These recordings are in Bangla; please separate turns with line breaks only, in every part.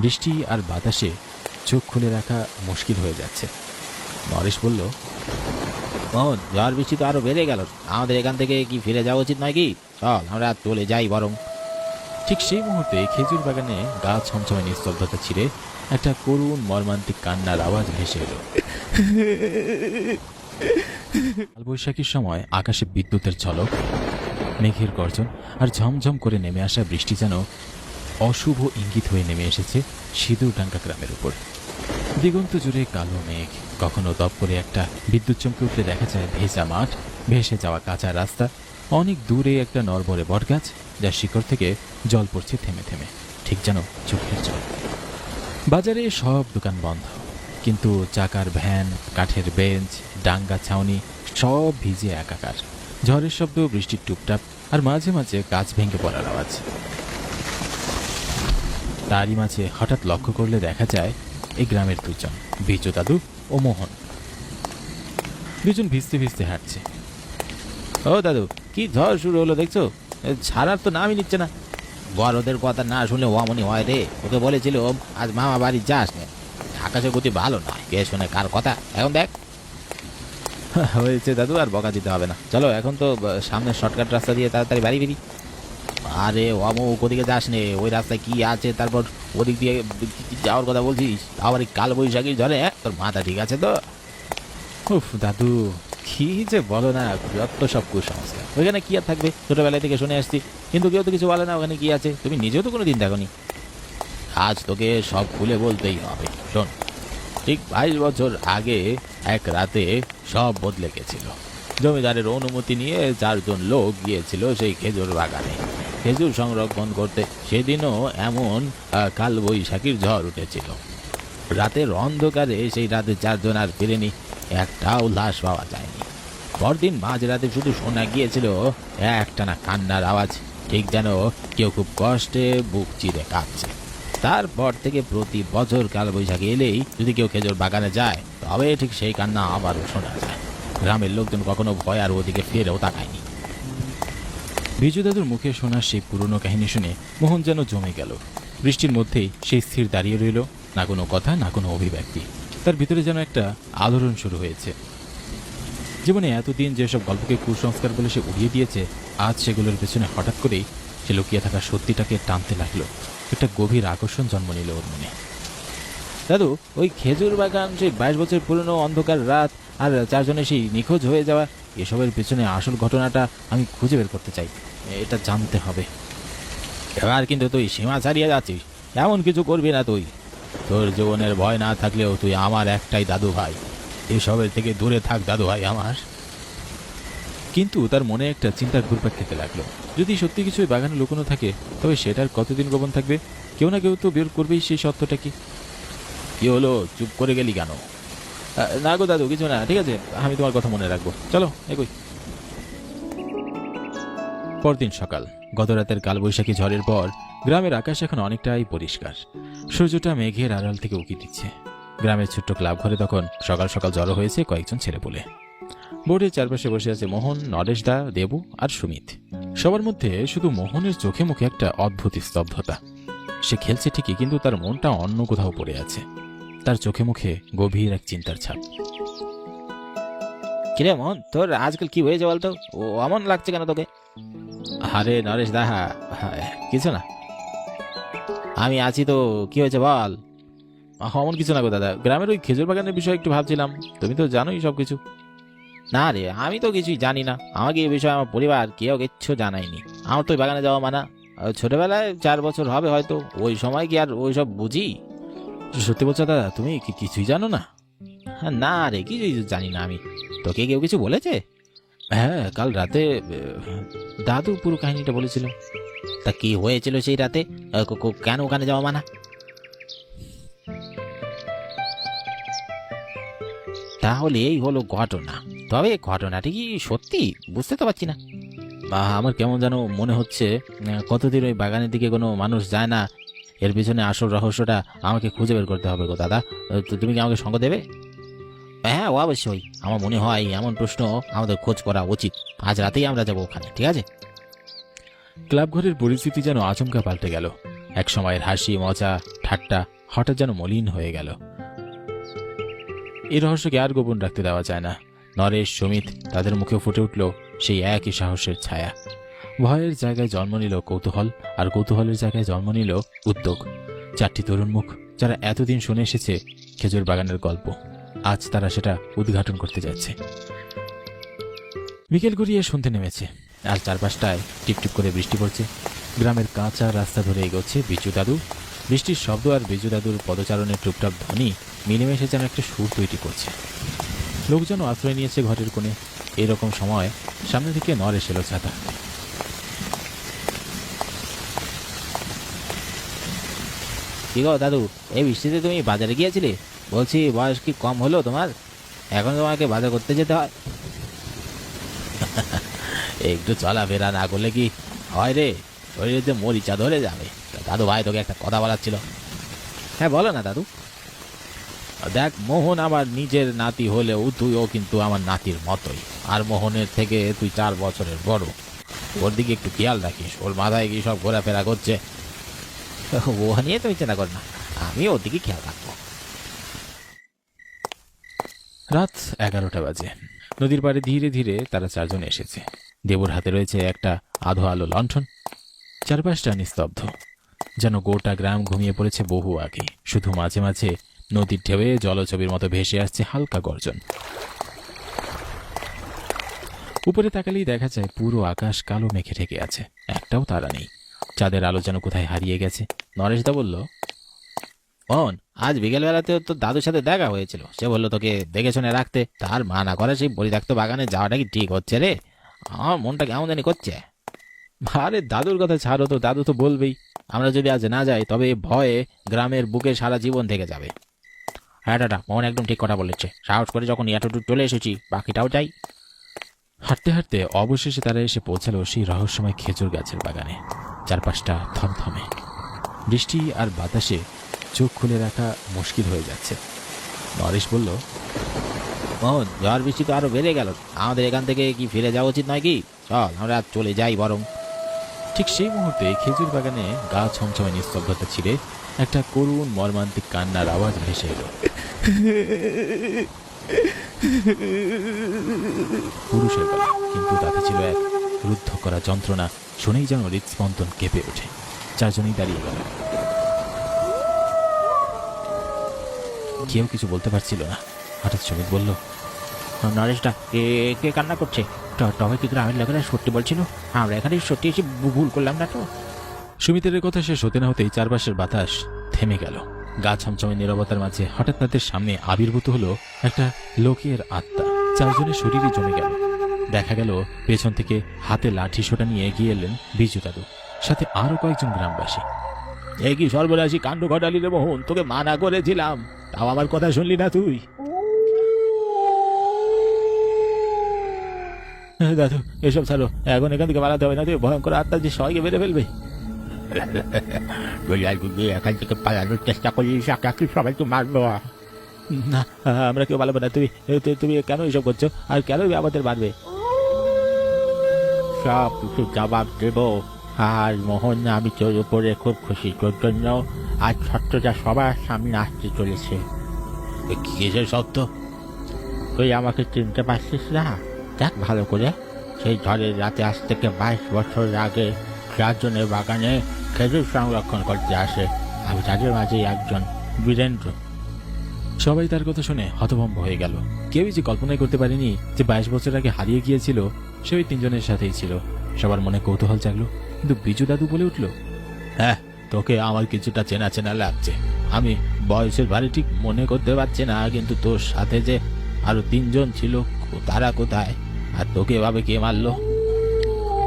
বৃষ্টি আর বাতাসে চোখ খুলে রাখা মুশকিল হয়ে যাচ্ছে। নরেশ বলল
মোহন ঝড় বৃষ্টি তো আরও বেড়ে গেল। আমাদের এখান থেকে কি ফিরে যাওয়া উচিত নয় কি? চল, আমরা চলে যাই বরং।
ঠিক সেই মুহূর্তে খেজুর বাগানে গা ছমছমে নিস্তব্ধতা ছিঁড়ে একটা করুণ মর্মান্তিক কান্নার আওয়াজ ভেসে এলো। কালবৈশাখীর সময় আকাশে বিদ্যুতের ঝলক, মেঘের গর্জন আর ঝমঝম করে নেমে আসা বৃষ্টি যেন অশুভ ইঙ্গিত হয়ে নেমে এসেছে সিঁদুরডাঙ্গা গ্রামের উপর। দিগন্ত জুড়ে কালো মেঘ, কখনো দপ করে একটা বিদ্যুৎ চমকে উঠলে দেখা যায় ভেজা মাঠ, ভেসে যাওয়া কাঁচা রাস্তা, অনেক দূরে একটা নরবরে বটগাছ, যার শিকড় থেকে জল পড়ছে থেমে থেমে, ঠিক যেন চোখের জল। বাজারে সব দোকান বন্ধ, কিন্তু চাকার ভ্যান, কাঠের বেঞ্চ, ডাঙ্গা ছাউনি, সব ভিজে একাকার। ঝড়ের শব্দ, বৃষ্টির টুপটাপ, আর মাঝে মাঝে গাছ ভেঙে পড়ার আওয়াজ। তারই মাঝে হঠাৎ লক্ষ্য করলে দেখা যায় এই গ্রামের দুজন বিজু দাদু ও মোহন। দুজন ভিজতে ভিজতে হাঁটছে।
ও দাদু কি ঝড় শুরু হলো দেখছ? ছাড়ার তো নামই নিচ্ছে না। বড়দের কথা না শুনলে অমনি হয় রে ওকে বলেছিল আজ মামা বাড়ি যাস না। আকাশের গতি ভালো নয় কে শুনে কার কথা? এখন দেখ।
হয়েছে দাদু আর বকা দিতে হবে না।
চলো এখন তো আহ, সামনের শর্টকাট রাস্তা দিয়ে তাড়াতাড়ি বাড়ি বেরি আরে অমুক ওদিকে যাস নে ওই রাস্তায় কি আছে? তারপর ওদিক দিয়ে যাওয়ার কথা বলছিস? আবার কাল বৈশাখী ঝড়ে হ্যাঁ? তোর মাথা ঠিক আছে তো?
উফ দাদু কি যে বলো না যত সব কুসংস্কার।
ওইখানে কি আর থাকবে? ছোটবেলায় থেকে শুনে আসছি। কিন্তু কেউ তো কিছু বলে না ওখানে কি আছে। তুমি নিজেও তো কোনো দিন দেখনি। আজ তোকে সব খুলে বলতেই হবে। শোন ঠিক বাইশ বছর আগে এক রাতে সব বদলে গেছিল। জমিদারের অনুমতি নিয়ে চারজন লোক গিয়েছিল সেই খেজুর বাগানে। খেজুর সংরক্ষণ করতে সেদিনও এমন কালবৈশাখীর ঝড় উঠেছিল। রাতের অন্ধকারে সেই রাতে চারজন আর ফিরেনি, একটাও লাশ পাওয়া যায়নি। পরদিন মাঝরাতে শুধু শোনা গিয়েছিল একটানা কান্নার আওয়াজ, ঠিক যেন কেউ খুব কষ্টে বুক চিরে কাঁদছে। তারপর থেকে প্রতি বছর কালবৈশাখী এলেই যদি কেউ খেজুর বাগানে যায়, তবে ঠিক সেই কান্না আবারও শোনা যায়। গ্রামের লোকজন কখনো ভয় আর ওদিকে ফিরেও তাকায়নি।
দাদুর মুখে শোনা সেই পুরনো কাহিনী শুনে মোহন যেন জমে গেল। বৃষ্টির মধ্যেই সে স্থির দাঁড়িয়ে রইল, না কোনো কথা, না কোনো অভিব্যক্তি। তার ভিতরে যেন একটা আলোড়ন শুরু হয়েছে। জীবনে এতদিন যেসব গল্পকে কুসংস্কার বলে সে উড়িয়ে দিয়েছে, আজ সেগুলোর পেছনে হঠাৎ করেই সে লুকিয়ে থাকা সত্যিটাকে টানতে লাগল। একটা গভীর আকর্ষণ জন্ম নিল ওর মনে।
দাদু, ওই খেজুর বাগান, সেই বাইশ বছর পুরনো অন্ধকার রাত আর চারজনের সেই নিখোঁজ হয়ে যাওয়া, এসবের পেছনে আসল ঘটনাটা আমি খুঁজে বের করতে চাই। এটা জানতে হবে। এবার কিন্তু তুই সীমা ছাড়িয়ে যাচ্ছিস। এমন কিছু করবি না তুই। তোর জীবনের ভয় না থাকলেও তুই আমার একটাই দাদু ভাই। এসবের থেকে দূরে থাক, দাদু ভাই আমার।
কিন্তু তার মনে একটা চিন্তার ঘুরপাক খেতে লাগল। যদি সত্যি কিছু বাগানে লুকোনো থাকে, তবে সেটার কতদিন গোপন থাকবে? কেউ না কেউ তো বের করবেই সেই সত্যটা কি?
কি হলো? চুপ করে গেলি কেন?
না গো দাদু, কিছু না, ঠিক আছে? আমি তোমার কথা মনে রাখব। চলো, এগোই। পরদিন সকাল গত রাতের কালবৈশাখী ঝড়ের পর গ্রামের আকাশ এখন অনেকটাই পরিষ্কার। সূর্যটা মেঘের আড়াল থেকে উকি দিচ্ছে। গ্রামের ছোট্ট ক্লাব ঘরে তখন সকাল সকাল জড়ো হয়েছে কয়েকজন ছেলে বলে। বোর্ডের চারপাশে বসে আছে মোহন, নরেশ দা, দেবু আর সুমিত। সবার মধ্যে শুধু মোহনের চোখে মুখে একটা অদ্ভুত স্তব্ধতা। সে খেলছে ঠিকই, কিন্তু তার মনটা অন্য কোথাও পড়ে আছে। তার চোখে মুখে গভীর এক চিন্তার ছাপ।
কিরে মোহন, তোর আজকাল কি হয়েছে বলতো? ও এমন লাগছে কেন তোকে? আরে নরেশ দা হ্যাঁ, কিছু না। আমি আছি তো কি হয়েছে বল?
অমন কিছু না গো দাদা। গ্রামের ওই খেজুর বাগানের বিষয়ে একটু ভাবছিলাম। তুমি তো জানোই সব কিছু
না রে আমি তো কিছুই জানি না। আমাকে এই বিষয়ে আমার পরিবার কেউ কিচ্ছু জানায়নি। আমার তো বাগানে যাওয়া মানা। ছোটবেলায় চার বছর হবে হয়তো। ওই সময় কি আর ওই সব বুঝি?
সত্যি বলছো দাদা তুমি কিছুই জানো না?
হ্যাঁ, না রে কিছুই জানি না আমি। তোকে কেউ কিছু বলেছে?
হ্যাঁ কাল রাতে দাদু পুরো কাহিনীটা বলেছিল।
তা কি হয়েছিল সেই রাতে? কেন ওখানে যাওয়া মানা? তাহলে এই হলো ঘটনা। তবে ঘটনাটি কি সত্যি? বুঝতে তো পারছি না।
আহ, আমার কেমন যেন মনে হচ্ছে কতদিন ওই বাগানের দিকে কোনো মানুষ যায় না। এর পিছনে আসল রহস্যটা আমাকে খুঁজে বের করতে হবে গো দাদা। তো তুমি কি আমাকে সঙ্গ দেবে?
হ্যাঁ ও অবশ্যই। আমার মনে হয় এমন প্রশ্ন আমাদের খোঁজ করা উচিত। আজ রাতেই আমরা যাব ওখানে, ঠিক আছে?
ক্লাব ঘরের পরিস্থিতি যেন আচমকা পাল্টে গেল। এক সময়ের হাসি, মজা, ঠাট্টা হঠাৎ যেন মলিন হয়ে গেল। এই রহস্যকে আর গোপন রাখতে দেওয়া যায় না। নরেশ, সুমিত তাদের মুখে ফুটে উঠল সেই একই সাহসের ছায়া। ভয়ের জায়গায় জন্ম নিল কৌতূহল আর কৌতূহলের জায়গায় জন্ম নিল উদ্যোগ। চারটি তরুণ মুখ যারা এতদিন শুনে এসেছে খেজুর বাগানের গল্প। আজ তারা সেটা উদ্ঘাটন করতে যাচ্ছে। বিকেল গড়িয়ে শুনতে নেমেছে। আর চারপাশটায় টিপটিপ করে বৃষ্টি পড়ছে। গ্রামের কাঁচা রাস্তা ধরে এগোচ্ছে বিজু দাদু। বৃষ্টির শব্দ আর বিজু দাদুর পদচারণের টুপটাপ ধ্বনি মিলেমিশে যেন একটা সুর তৈরি করছে। লোকজন আশ্রয় নিয়েছে ঘরের কোণে। এরকম সময় সামনে থেকে নরেশ এলো ছাতা।
কি গো দাদু, এই বৃষ্টিতে তুমি বাজারে গিয়েছিলে? বলছি, বয়স কি কম হলো তোমার? এখন তোমাকে বাজার করতে যেতে হয়। একটু চলাফেরা না করলে কি হয় রে? শরীরে যে মরিচা ধরে যাবে। দাদু ভাই তোকে একটা কথা বলার ছিল। হ্যাঁ বলো না দাদু। দেখ, মোহন আমার নিজের নাতি হলেও তুইও কিন্তু আমার নাতির মতোই। আর মোহনের থেকে তুই চার বছরের বড়। ওর দিকে একটু খেয়াল রাখিস। ওর মাথায় কি সব ঘোরাফেরা করছে? ও নিয়ে তুমি চিন্তা কর না আমি ওর দিকে খেয়াল রাখব
রাত এগারোটা বাজে। নদীর পাড়ে ধীরে ধীরে তারা চারজন এসেছে। দেবর হাতে রয়েছে একটা আধো আলো লণ্ঠন। চারপাশটা নিস্তব্ধ। যেন গোটা গ্রাম ঘুমিয়ে পড়েছে বহু আগে। শুধু মাঝে মাঝে নদীর ঢেউয়ে জলছবির মতো ভেসে আসছে হালকা গর্জন। উপরে তাকালেই দেখা যায় পুরো আকাশ কালো মেঘে ঢেকে আছে। একটাও তারা নেই। চাঁদের আলো যেন কোথায় হারিয়ে গেছে। নরেশদা বলল
মোহন আজ বিকেলবেলাতেও তো দাদুর সাথে দেখা হয়েছিল। সে বলল, তোকে দেখে শুনে রাখতে। তার মানা করে সেই পরিত্যক্ত বাগানে যাওয়াটা কি ঠিক হচ্ছে রে? আমার মনটা কেমন জানি করছে।
আরে, দাদুর কথা ছাড়ো তো, দাদু তো বলবেই।
আমরা যদি আজ না যাই, তবে ভয়ে গ্রামের বুকে সারা জীবন থেকে যাবে। হ্যাঁ দাদা মোহন একদম ঠিক কথা বলেছে। সাহস করে যখন এতটুকু চলে এসেছি, বাকিটাও যাই।
হাঁটতে হাঁটতে অবশেষে তারা এসে পৌঁছালো সেই রহস্যময় খেজুর গাছের বাগানে। চারপাশটা থমথমে। বৃষ্টি আর বাতাসে চোখ খুলে রাখা মুশকিল হয়ে যাচ্ছে। নরেশ বলল
মোহন ঝড় বৃষ্টি তো আরও বেড়ে গেল। আমাদের এখান থেকে কি ফিরে যাওয়া উচিত নয় কি? চল, আমরা চলে যাই বরং।
ঠিক সেই মুহূর্তে খেজুর বাগানে গা ছমছমে নিস্তব্ধতা ছিঁড়ে একটা করুণ মর্মান্তিক কান্নার আওয়াজ ভেসে এলো। পুরুষের কিন্তু তাতে ছিল এক রুদ্ধ করা যন্ত্রণা, শুনেই যেন হৃদস্পন্দন কেঁপে ওঠে। চারজনেই দাঁড়িয়ে গেল। কেউ কিছু বলতে পারছিল না। হঠাৎ সুমিত বলল
নরেশটা কে কান্না করছে? তবে কি গ্রামের লোকেরা সত্যি বলছিল? আমরা এখানে সত্যি এসে ভুল করলাম না তো?
সুমিতের কথা শেষ হতে না হতেই চারপাশের বাতাস থেমে গেল। গা ছমছমে নীরবতার মাঝে হঠাৎ তাদের সামনে আবির্ভূত হলো একটা লোকের আত্মা। চারজনের শরীরে জমে গেল। দেখা গেল পেছন থেকে হাতে লাঠি সোটা নিয়ে এগিয়ে এলেন বিজু দাদু। সাথে আরও কয়েকজন গ্রামবাসী।
এই কি সর্বনাশী কাণ্ড ঘটালি রে মোহন তোকে মানা করেছিলাম। তাও আমার কথা শুনলি না তুই? দাদু এসব ছাড়ো এখন এখান থেকে পালাতে হবে না তুই ভয়ঙ্কর আত্মা যে সবাইকে বেড়ে ফেলবে। এখান থেকে পালানোর চেষ্টা করলিস একাকি সবাই তো মারবো। না আমরা কেউ পালাবো না তুমি তুমি কেন এসব করছ? আর কেন আমাদের মারবে? সব কিছু জবাব দেব। আর মোহন আমি তোর উপরে খুব খুশি। তোর জন্য আজ সত্যটা সবার সামনে আসতে চলেছে। কিসের সত্য তুই আমাকে চিনতে পারছিস না? দেখ ভালো করে। সেই ঝড়ের রাতে আজ থেকে বাইশ বছর আগে চারজনের বাগানে খেজুর সংরক্ষণ করতে আসে। আমি তাদের মাঝে একজন বীরেন্দ্র।
সবাই তার কথা শুনে হতভম্ব হয়ে গেল। কেউই যে কল্পনাই করতে পারেনি যে বাইশ বছর আগে হারিয়ে গিয়েছিল সে ওই তিনজনের সাথেই ছিল। সবার মনে কৌতূহল জাগলো। কিন্তু বিজু দাদু বলে উঠল
হ্যাঁ তোকে আমার কিছুটা চেনা চেনা লাগছে। আমি বয়সের ভারে ঠিক মনে করতে পারছি না, কিন্তু তোর সাথে যে আরও তিনজন ছিল, তারা কোথায়? আর তোকে এভাবে কে মারলো?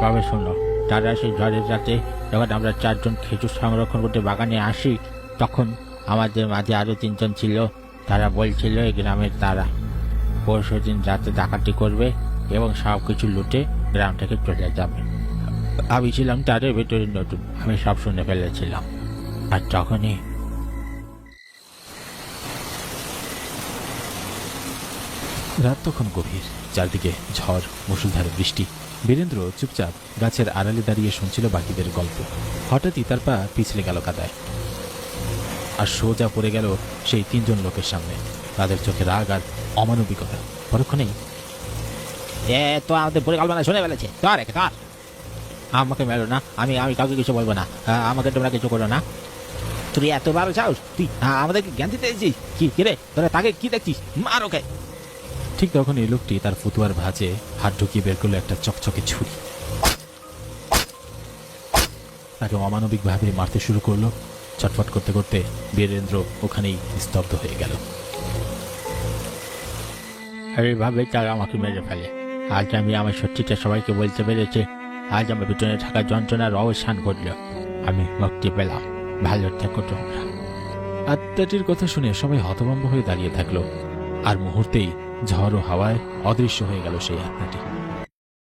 তবে শোনো তারা সেই ঝড়ের রাতে যখন আমরা চারজন খেজুর সংরক্ষণ করতে বাগানে আসি, তখন আমাদের মাঝে আরও তিনজন ছিল। তারা বলছিল এই গ্রামের তারা পরশু দিন রাতে ডাকাতি করবে এবং সব কিছু লুটে গ্রাম থেকে চলে যাবে। আমি ছিলাম তাদের ভেতরে নতুন আমি সব শুনে ফেলেছিলাম। আর তখনই
রাত তখন গভীর, চারদিকে ঝড়, মুষলধারে বৃষ্টি। বীরেন্দ্র চুপচাপ গাছের আড়ালে দাঁড়িয়ে শুনছিল বাকিদের গল্প। হঠাৎই তার পা পিছলে গেল কাদায়। আর সোজা পড়ে গেল সেই তিনজন লোকের সামনে। তাদের চোখে রাগ আর অমানবিকতা। পরক্ষণেই
এ, তো আমাদের পরিকল্পনা শুনে ফেলেছে। ধর একে, ধর। আমাকে মেলো না। আমি আমি কাউকে কিছু বলব না। আমাকে তোমরা কিছু করো না। তুই এত বারো চাও তুই আমাদেরকে জ্ঞান দিতে এসেছিস? কি কিরে তোরা তাকে কি দেখছিস? মার ওকে।
ঠিক তখন এই লোকটি তার ফুতুয়ার ভাঁজে হাত ঢুকিয়ে বের করল একটা চকচকে ছুরি। তাকে অমানবিকভাবে মারতে শুরু করল। চটফট করতে করতে বীরেন্দ্র ওখানেই স্তব্ধ হয়ে গেল।
এইভাবে তারা আমাকে মেরে ফেলে। আজ আমি আমার সত্যিটা সবাইকে বলতে পেরেছি। আজ আমার পিছনে থাকা যন্ত্রণার অবসান ঘটল। আমি মুক্তি পেলাম। ভালো থেকো তোমরা।
আত্মাটির কথা শুনে সবাই হতভম্ব হয়ে দাঁড়িয়ে থাকল। আর মুহূর্তেই ঝড় ও হাওয়ায় অদৃশ্য হয়ে গেল সেই আত্মাটি।